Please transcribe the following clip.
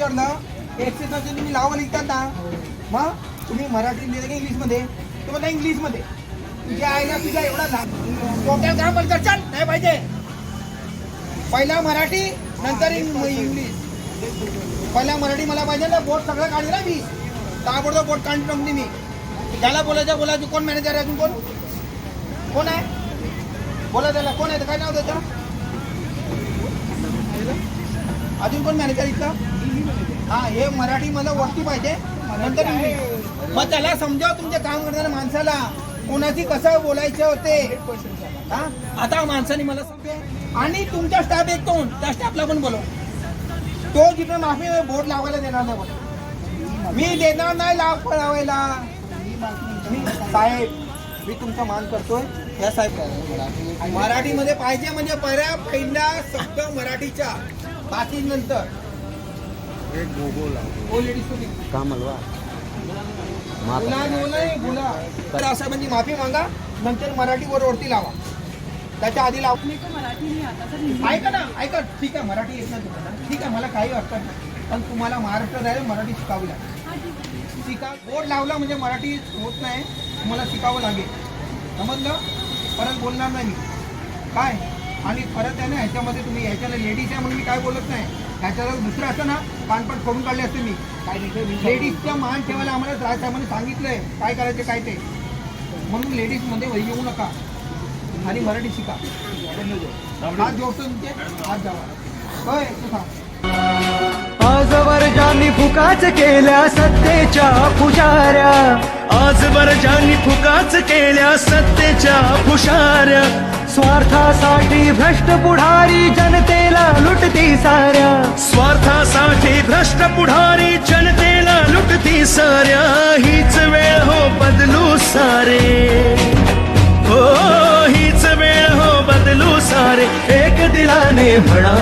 विचारलं एकशे तुम्ही लावा लिहितात ना. मग तुम्ही मराठी लिहिलं की इंग्लिशमध्ये? ते म्हणता इंग्लिशमध्ये. तुझ्या आईला तुझ्या एवढा टोटल डोक्यात काय चल नाही पाहिजे. पहिला मराठी नंतर इंग्लिश. पहिला मराठी मला पाहिजे ना बोट सगळं काढलं ना मी. ताबडतोब बोट काढून टाकली मी. त्याला बोलायचं बोलायचं. कोण मॅनेजर आहे अजून कोण? कोण आहे? बोला त्याला. कोण आहे? काय नाव त्याचं? अजून कोण मॅनेजर इथलं हा हे मराठी मला वरती पाहिजे. नंतर इंग्लिश मग त्याला समजाव तुमच्या काम करणाऱ्या माणसाला. कोणाची कसं बोलायचे होते? हा? आता माणसाने मला सांगते. आणि तुमचा स्टाफ एक कोण त्या स्टाफला पण बोलव. तो जिथे माफी बोर्ड लावायला देणार नाही मी देणार नाही लाभ लावायला साहेब मी तुमचा मान करतोय. या साहेब मराठीमध्ये पाहिजे म्हणजे पर्या पहिला शब्द मराठीच्या. बाकी नंतर बोला तर साहेबांची माफी मागा नंतर मराठीवर वरती लावा. त्याच्या आधी लावा. मराठी ऐका ना ऐका. ठीक आहे मराठी येत नाही तुम्हाला. ठीक आहे मला काही वाटत नाही. पण तुम्हाला महाराष्ट्रात आहे मराठी शिकावी लागेल. हा, ठीक आहे. शिका बोर्ड लावला म्हणजे मराठी होत नाही तुम्हाला शिकावं लागेल. समजलं? परत बोलणार नाही मी. काय? आणि परत आहे ना ह्याच्यामध्ये तुम्ही ह्याच्याला लेडीज आहे म्हणून मी काय बोलत नाही. ह्याच्याला दुसरं असतं ना पानपट फोडून काढले असते मी. लेडीजचा मान ठेवायला आम्हाला राजसाहेबांनी सांगितलंय. काय करायचे काय ते. म्हणून लेडीजमध्ये येऊ नका. आणि मराठी शिका. हात जोडतो तुमचे? हात जावा. होय तू सांग आजवर ज्यांनी फुकाच केल्या सत्तेच्या पुजाऱ्या आजवर ज्यांनी फुकाच केल्या सत्तेच्या फुशाऱ्या स्वार्थासाठी भ्रष्ट पुढारी जनतेला लुटती साऱ्या. स्वार्थासाठी भ्रष्ट पुढारी जनतेला लुटती साऱ्या. हीच वेळ हो बदलू सारे. हो हीच वेळ हो बदलू सारे. एक दिलाने म्हणा